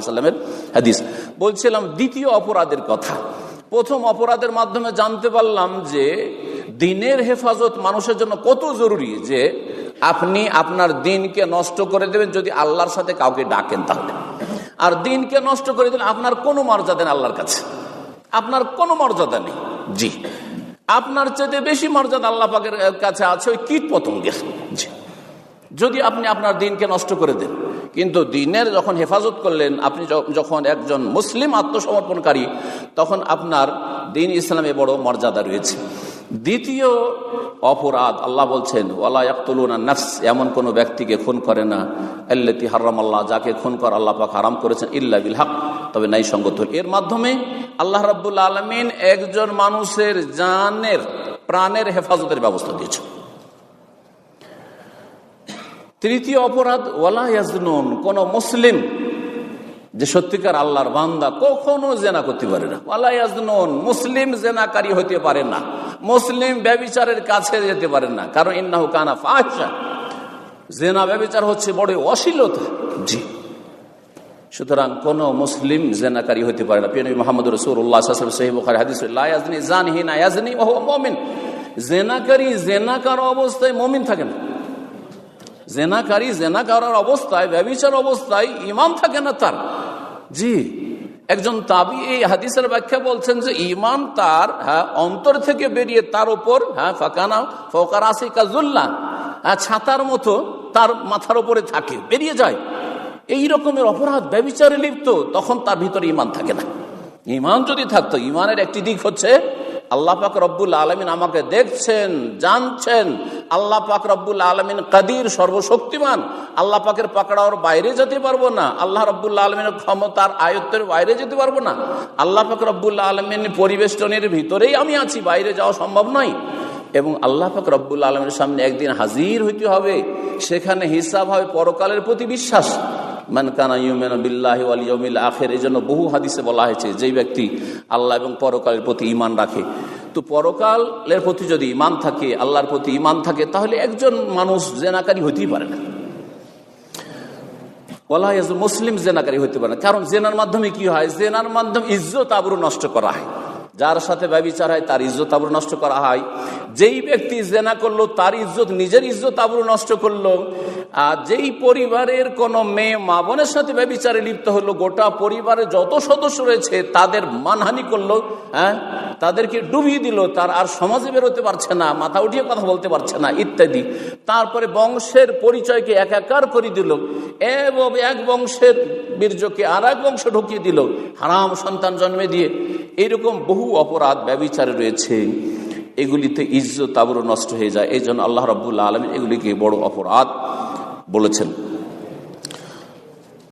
সাল্লামের হাদিস। বলছিলাম দ্বিতীয় অপরাধের কথা। প্রথম অপরাধের মাধ্যমে জানতে পারলাম যে দিনের হেফাজত মানুষের জন্য কত জরুরি যে আপনি আপনার দিনকে নষ্ট করে দেবেন যদি আল্লাহর সাথে কাউকে ডাকেন তাহলে। আর দিনকে নষ্ট করে দিলে আপনার কোনো মর্যাদা নেই আল্লাহর কাছে। আপনার কোনো মর্যাদা নেই। জি। আপনার চেয়ে বেশি মর্যাদা আল্লাহ পাকের কাছে আছে ওই কীট পতঙ্গের যদি আপনি আপনার দিনকে নষ্ট করে দেন কিন্তু দিনের যখন হেফাজত করলেন, আপনি যখন একজন মুসলিম আত্মসমর্পণকারী, তখন আপনার দিন ইসলামে বড় মর্যাদা রয়েছে। দ্বিতীয় অপরাধ, আল্লাহ বলছেন, ওয়ালা ইয়াকতুলুনা নাফস এমন কোনো ব্যক্তিকে খুন করে না। আল্লাতি হারাম আল্লাহ যাকে খুন কর, আল্লাহ পাক হারাম করেছেন, ইল্লা বিল হক, তবে নাই সঙ্গত এর মাধ্যমে আল্লাহ রাব্বুল আলমিন একজন মানুষের জানের, প্রাণের হেফাজতের ব্যবস্থা দিয়েছেন। তৃতীয় অপরাধ, ওয়ালা ইয়াজনুন, কোন মুসলিম যে সত্যিকার আল্লাহর বান্দা কখনো জেনা করতে পারে না। ওয়ালা ইয়াজনুন, মুসলিম জেনাকারী হতে পারে না। মুসলিম ব্যবিচারের কাছে যেতে পারে না, কারণ ইন্নাহু কানা ফাহশা। জেনা ব্যবিচার হচ্ছে বড় অশ্লীলতা। জি। সুতরাং কোন মুসলিম জেনাকারী হতে পারে না। পিয়নী মোহাম্মদ রসুল্লাহ সহিবুখার হাদিস লাজনি জানহি না ইয়াজনি ওহ মমিন। জেনাকারী, জেনাকার অবস্থায় মমিন থাকে না। জেনাকারী জেনা করার অবস্থায়, ব্যবচার অবস্থায় ইমান থাকে না তার। জি, একজন তাবি এই হাদিসের ব্যাখ্যা বলছেন যে ইমান তার হ্যাঁ অন্তর থেকে বেরিয়ে তার উপর হ্যাঁ ফাঁকানা ফোকার আসি কাজুল্লাহ হ্যাঁ ছাতার মতো তার মাথার উপরে থাকে, বেরিয়ে যায়। এই রকমের অপরাধ, ব্যবচারে লিপ্ত, তখন তার ভিতরে ইমান থাকে না। ইমান যদি থাকতো, ইমানের একটি দিক হচ্ছে আল্লাহ পাক রব্বুল আলমিন আমাকে দেখছেন, জানছেন। আল্লাহ পাক রব্বুল আলমিন কাদির সর্বশক্তিমান। আল্লাহ পাকের পাকড়াওয়ার বাইরে যেতে পারব না। আল্লাহ রব্বুল্লা আলমিনের ক্ষমতার আয়ত্তের বাইরে যেতে পারব না। আল্লাহ পাক রব্বুল্লা আলমিন পরিবেষ্টনের ভিতরেই আমি আছি, বাইরে যাওয়া সম্ভব নয়। এবং আল্লাহ পাক রব্বুল আলমের সামনে একদিন হাজির হইতে হবে। সেখানে হিসাব হবে পরকালের প্রতি বিশ্বাস। মানকানা ইউমেন এই জন্য বহু হাদিসে বলা হয়েছে, যেই ব্যক্তি আল্লাহ এবং পরকালের প্রতি ইমান রাখে। তো পরকালের প্রতি যদি ইমান থাকে, আল্লাহর প্রতি ইমান থাকে, তাহলে একজন মানুষ জেনাকারি হইতেই পারে না। বলা হয় মুসলিম জেনাকারি হইতে পারে না। কারণ জেনার মাধ্যমে কি হয়? জেনার মাধ্যমে ইজ্জত আবরু নষ্ট করা হয়। যার সাথে ব্যবচার হয়, তার ইজ্জত আবরু নষ্ট করা হয়। যেই ব্যক্তি জেনা করল, তার ইজ্জত, নিজের ইজ্জত আবরু নষ্ট করল, আর যেই পরিবারের কোনো মেয়ে মা বোনের সাথে ব্যবচারে লিপ্ত হলো, গোটা পরিবারের যত সদস্য রয়েছে, তাদের মানহানি করল হ্যাঁ? তাদেরকে ডুবিয়ে দিল, তার আর সমাজে বেরোতে পারছে না, মাথা উঠিয়ে কথা বলতে পারছে না, ইত্যাদি। তারপরে বংশের পরিচয়কে একাকার করে দিল, এবং এক বংশের বীর্যকে আর এক বংশ ঢুকিয়ে দিল, হারাম সন্তান জন্মে দিয়ে। এরকম বহু অপরাধ, ব্যবচারে রয়েছে। এগুলিতে ইজ্জত আবরও নষ্ট হয়ে যায়। এই জন্য আল্লাহ রব্বুল্লা আলমী এগুলিকে বড় অপরাধ বলেছেন।